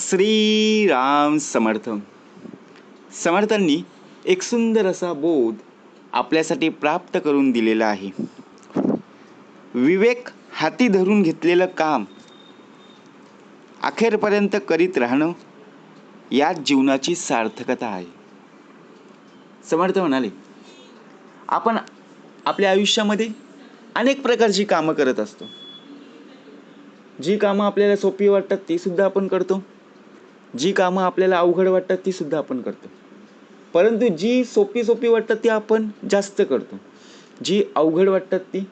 श्रीराम समर्थ. समर्थांनी एक सुंदर असा बोध आपल्यासाठी प्राप्त करून दिलेला आहे. विवेक हाती धरून घेतलेलं काम अखेरपर्यंत करीत राहणं याच जीवनाची सार्थकता आहे. समर्थ म्हणाले आपण आपल्या आयुष्यामध्ये अनेक प्रकारची कामं करत असतो. जी कामं आपल्याला सोपी वाटतात ती सुद्धा आपण करतो. जी कामं आपल्याला अवघड वाटतात ती सुद्धा आपण करतो. परंतु जी सोपी सोपी वाटतात ती आपण जास्त करतो. जी अवघड वाटतात ती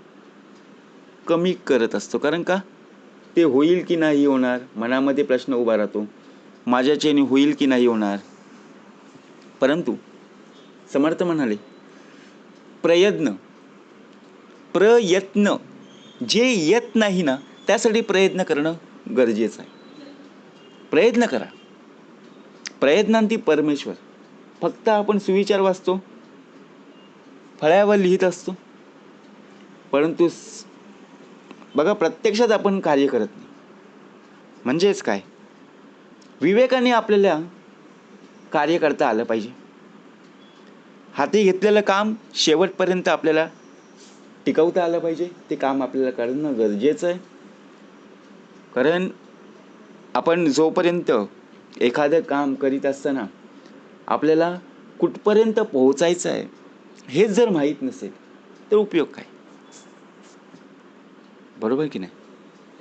कमी करत असतो. कारण का? ते होईल की नाही होणार? मनामध्ये प्रश्न उभा राहतो. माझ्याच्याने होईल की नाही होणार? परंतु समर्थ म्हणाले प्रयत्न प्रयत्न जे येत नाही ना त्यासाठी प्रयत्न करणं गरजेचं आहे. प्रयत्न करा. प्रयत्नांती परमेश्वर. फक्त आपण सुविचार वाचतो. फळ्यावर लिहित असतो. परंतु बघा प्रत्यक्षात आपण कार्य करत नाही. म्हणजेच काय? विवेकाने आपल्याला कार्य करता आलं पाहिजे. हाती घेतलेलं काम शेवटपर्यंत आपल्याला टिकवता आलं पाहिजे. ते काम आपल्याला करणं गरजेचं आहे. कारण आपण जोपर्यंत एखादं काम करीत असताना आपल्याला कुठपर्यंत पोहोचायचं आहे हेच जर माहीत नसेल तर उपयोग काय? बरोबर की नाही?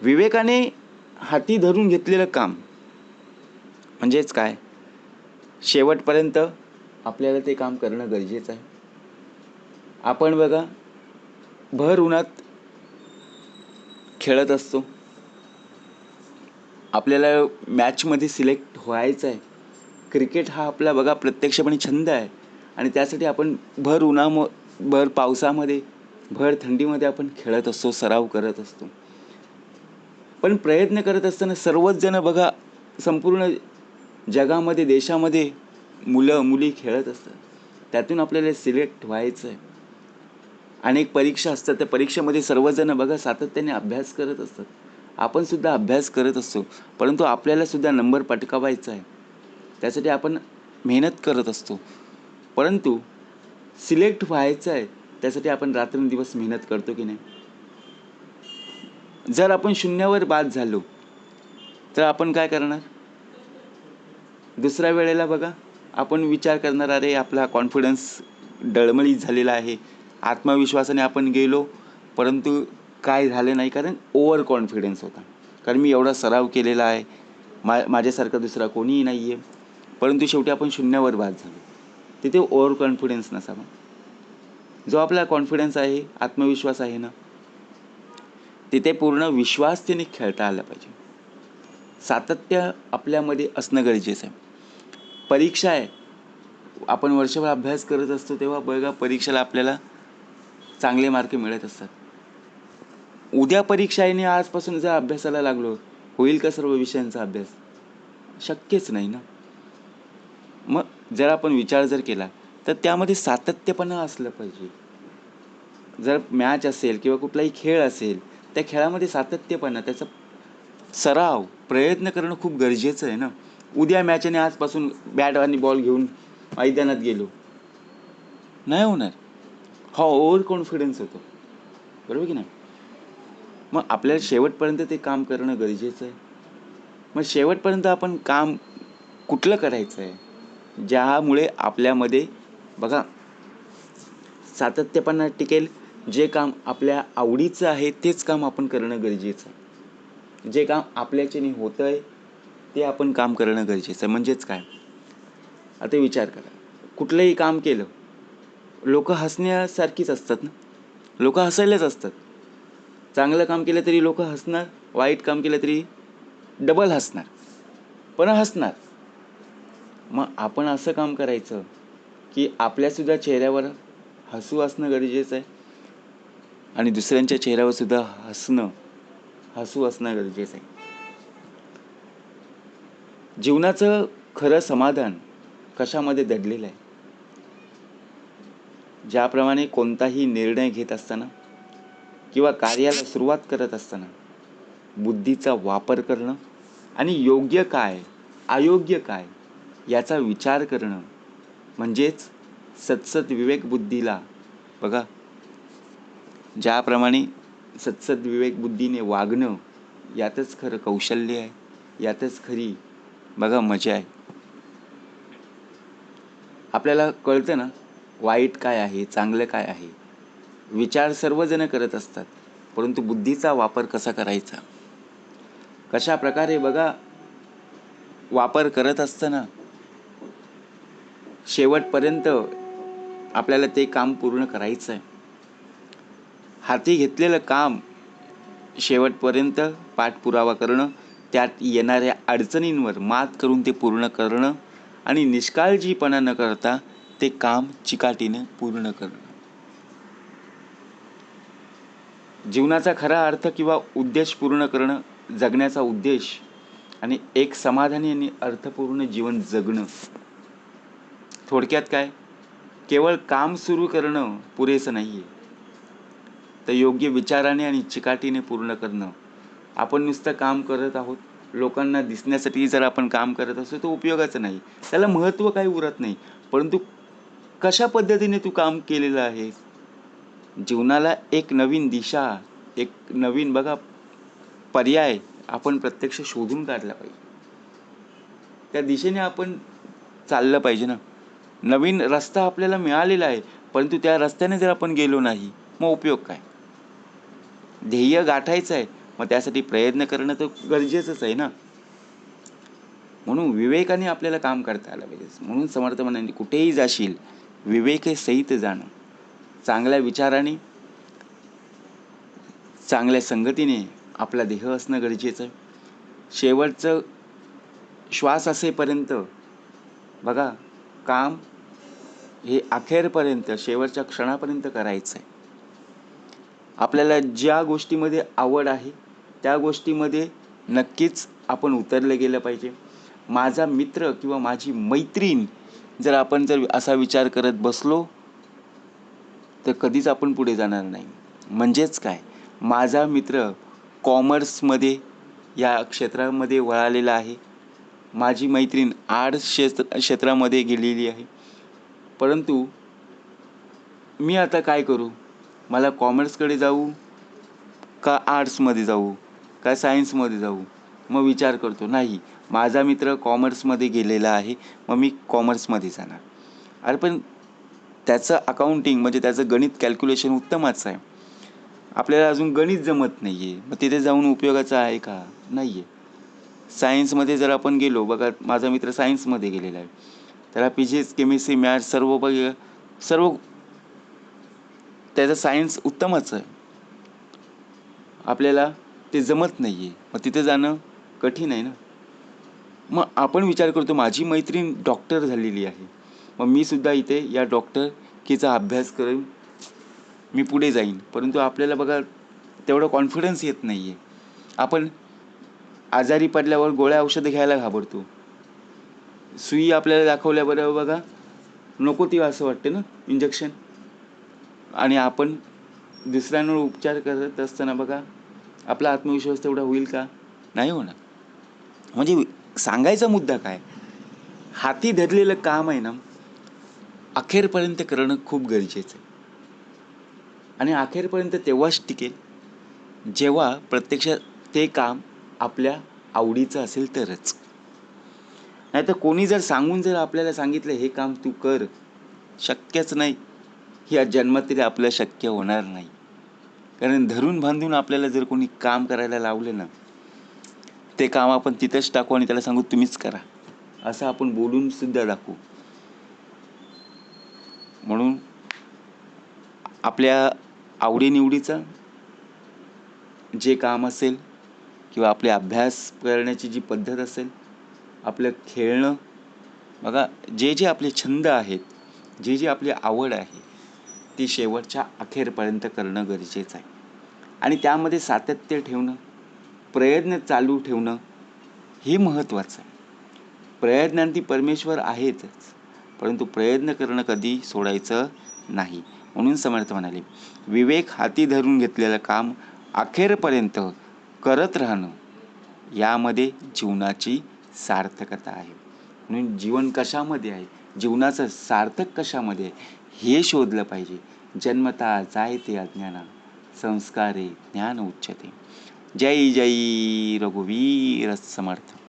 विवेकाने हाती धरून घेतलेलं काम म्हणजेच काय? शेवटपर्यंत आपल्याला ते काम करणं गरजेचं आहे. आपण बघा भर उन्हात खेळत असतो. आपल्याला मॅचमध्ये सिलेक्ट व्हायचं आहे क्रिकेट हा आपला बघा प्रत्यक्षपणे छंद आहे. आणि त्यासाठी आपण भर उन्हाम भर पावसामध्ये भर थंडीमध्ये आपण खेळत असतो सराव करत असतो. पण प्रयत्न करत असताना सर्वच जण बघा संपूर्ण जगामध्ये देशामध्ये मुलं मुली खेळत असतात. त्यातून आपल्याला सिलेक्ट व्हायचं आहे अनेक परीक्षा असतात. त्या परीक्षेमध्ये सर्वजण बघा सातत्याने अभ्यास करत असतात. आपण सुद्धा अभ्यास करत असतो परंतु आपल्याला सुद्धा नंबर पटकावायचा आहे. त्यासाठी आपण मेहनत करत असतो. परंतु सिलेक्ट व्हायचं आहे त्यासाठी आपण रात्रंदिवस मेहनत करतो की नाही? जर आपण शून्यावर बाद झालो तर आपण काय करणार? दुसऱ्या वेळेला बघा आपण विचार करणार अरे आपला कॉन्फिडन्स डळमळीत झालेला आहे. आत्मविश्वासाने आपण गेलो परंतु काय झालं नाही कारण ओव्हर कॉन्फिडन्स होता. कारण मी एवढा सराव केलेला आहे. मा माझ्यासारखा दुसरा कोणीही नाही आहे परंतु शेवटी आपण शून्यावर बाद झालो. तिथे ओव्हर कॉन्फिडन्स नसावा. जो आपला कॉन्फिडन्स आहे आत्मविश्वास आहे ना तिथे पूर्ण विश्वासतेने खेळता आला पाहिजे. सातत्य आपल्यामध्ये असणं गरजेचं आहे. परीक्षा आहे. आपण वर्षभर अभ्यास करत असतो तेव्हा बघा परीक्षेला आपल्याला चांगले मार्क मिळत असतात. उद्या परीक्षा आहे आणि आजपासून जर अभ्यासाला लागलो होईल का सर्व विषयांचा अभ्यास? शक्यच नाही ना. मग जर आपण विचार जर केला तर त्यामध्ये सातत्यपणा असलं पाहिजे. जर मॅच असेल किंवा कुठलाही खेळ असेल त्या खेळामध्ये सातत्यपणा त्याचा सराव प्रयत्न करणं खूप गरजेचं आहे ना. उद्या मॅचने आजपासून बॅट आणि बॉल घेऊन मैदानात गेलो. नाही होणार. हा ओव्हर कॉन्फिडन्स होतो. बरोबर की नाही? मग आपल्याला शेवटपर्यंत ते काम करणं गरजेचं आहे. मग शेवटपर्यंत आपण काम कुठलं करायचं आहे? ज्यामुळे आपल्यामध्ये बघा सातत्यपणा टिकेल जे काम आपल्या आवडीचं आहे तेच काम आपण करणं गरजेचं आहे. जे काम आपल्याच्याने होतं आहे ते आपण काम करणं गरजेचं आहे. म्हणजेच काय? आता विचार करा. कुठलंही काम केलं लोक हसण्यासारखीच असतात ना? लोक हसायलाच असतात. चांगलं काम केलं तरी लोक हसणार वाईट काम केलं तरी डबल हसणार. पण हसणार. मग आपण असं काम करायचं की आपल्यासुद्धा चेहऱ्यावर हसू असणं गरजेचं आहे आणि दुसऱ्यांच्या चेहऱ्यावरसुद्धा हसणं हसू असणं गरजेचं आहे. जीवनाचं खरं समाधान कशामध्ये दडलेलं आहे? ज्याप्रमाणे कोणताही निर्णय घेत असताना किंवा कार्याला सुरुवात करत असताना बुद्धीचा वापर करणं आणि योग्य काय अयोग्य काय याचा विचार करणं म्हणजेच सत्सद विवेक बुद्धीला. बघा ज्याप्रमाणे सत्सद विवेक बुद्धीने वागणं यातच खरं कौशल्य आहे यातच खरी बघा मजा आहे. आपल्याला कळतं ना वाईट काय आहे चांगलं काय आहे? विचार सर्वजण करत असतात परंतु बुद्धीचा वापर कसा करायचा? कशा प्रकारे बघा वापर करत असताना शेवटपर्यंत आपल्याला ते काम पूर्ण करायचं आहे हाती घेतलेलं काम शेवटपर्यंत पाठपुरावा करणं त्यात येणाऱ्या अडचणींवर मात करून ते पूर्ण करणं आणि निष्काळजीपणा न करता ते काम चिकाटीनं पूर्ण करणं. जीवनाचा खरा अर्थ किंवा उद्देश पूर्ण करणं जगण्याचा उद्देश आणि एक समाधानी आणि अर्थपूर्ण जीवन जगणं. थोडक्यात काय? केवळ काम सुरू करणं पुरेसं नाही आहे तर योग्य विचाराने आणि चिकाटीने पूर्ण करणं. आपण नुसतं काम करत आहोत. लोकांना दिसण्यासाठी जर आपण काम करत असतो तर उपयोगाचं नाही. त्याला महत्त्व काही उरत नाही. परंतु कशा पद्धतीने तू काम केलेलं आहे? जीवनाला एक नवीन दिशा एक नवीन बघा पर्याय आपण प्रत्यक्ष शोधून काढला पाहिजे. त्या दिशेने आपण चाललं पाहिजे ना. नवीन रस्ता आपल्याला मिळालेला आहे परंतु त्या रस्त्याने जर आपण गेलो नाही मग उपयोग काय? ध्येय गाठायचं आहे मग त्यासाठी प्रयत्न करणं तर गरजेचंच आहे ना. म्हणून विवेकाने आपल्याला काम करता आलं पाहिजे. म्हणून समर्थ म्हणाले कुठेही जाशील विवेक सहित जाणं. चांगल्या विचाराने चांगल्या संगतीने आपला देह असणं गरजेचं आहे. शेवटचं श्वास असेपर्यंत बघा काम हे अखेरपर्यंत शेवटच्या क्षणापर्यंत करायचं आहे आपल्याला ज्या गोष्टीमध्ये आवड आहे त्या गोष्टीमध्ये नक्कीच आपण उतरलं गेलं पाहिजे. माझा मित्र किंवा माझी मैत्रीण जर आपण जर असा विचार करत बसलो तर कधीच आपण पुढे जाणार नाही. म्हणजेच काय? माझा मित्र कॉमर्समध्ये या क्षेत्रामध्ये वळालेला आहे. माझी मैत्रीण आर्ट्स क्षेत्र क्षेत्रामध्ये गेलेली आहे. परंतु मी आता काय करू? मला कॉमर्सकडे जाऊ का आर्ट्समध्ये जाऊ? का सायन्समध्ये जाऊ? मग विचार करतो. नाही माझा मित्र कॉमर्समध्ये गेलेला आहे. मग मी कॉमर्समध्ये जाणार. अरे पण त्याचं अकाउंटिंग म्हणजे त्याचं गणित कॅल्क्युलेशन उत्तमच आहे. आपल्याला अजून गणित जमत नाही आहे मग तिथे जाऊन उपयोगाचं आहे का? नाही आहे सायन्समध्ये जर आपण गेलो बघा माझा मित्र सायन्समध्ये गेलेला आहे. त्याला फिजिक्स केमिस्ट्री मॅथ्स सर्व बघ सर्व त्याचं सायन्स उत्तमच आहे. आपल्याला ते जमत नाही आहे मग तिथे जाणं कठीण आहे ना? मग आपण विचार करतो माझी मैत्रीण डॉक्टर झालेली आहे. मग मी सुद्धा इथे या डॉक्टरकीचा अभ्यास करून. मी पुढे जाईन. परंतु आपल्याला बघा तेवढं कॉन्फिडन्स येत नाही आहे आपण आजारी पडल्यावर गोळ्या औषधं घ्यायला घाबरतो. सुई आपल्याला दाखवल्याबरोबर बघा नको ती असं वाटते ना इंजेक्शन आणि आपण दुसऱ्यांवर उपचार करत असताना बघा आपला आत्मविश्वास तेवढा होईल का? नाही होणार. म्हणजे सांगायचा मुद्दा काय? हाती धरलेलं काम आहे ना अखेरपर्यंत करणं खूप गरजेचं आहे. आणि अखेरपर्यंत तेव्हाच टिकेल जेव्हा प्रत्यक्षात ते काम आपल्या आवडीचं असेल तरच. नाही तर कोणी जर सांगून जर आपल्याला सांगितलं हे काम तू कर शक्यच नाही. या जन्मात तरी आपलं शक्य होणार नाही. कारण धरून बांधून आपल्याला जर कोणी काम करायला लावलं ना ते काम आपण तिथंच टाकू आणि त्याला सांगू तुम्हीच करा. असं आपण बोलून सुद्धा दाखवू. म्हणून आपल्या आवडीनिवडीचं जे काम असेल किंवा आपले अभ्यास करण्याची जी पद्धत असेल आपलं खेळणं बघा जे जे आपले छंद आहेत जे जे आपली आवड आहे ती शेवटच्या अखेरपर्यंत करणं गरजेचं आहे. आणि त्यामध्ये सातत्य ठेवणं प्रयत्न चालू ठेवणं हे महत्त्वाचं आहे. प्रयत्नांती परमेश्वर आहेतच. परंतु प्रयत्न करणं कधी सोडायचं नाही. म्हणून समर्थ म्हणाले विवेक हाती धरून घेतलेलं काम अखेरपर्यंत करत राहणं यामध्ये जीवनाची सार्थकता आहे. म्हणून जीवन कशामध्ये आहे? जीवनाचं सार्थक कशामध्ये आहे? हे शोधलं पाहिजे. जन्मता जायते अज्ञाना संस्कारे ज्ञान उच्चते. जय जय रघुवीर समर्थ.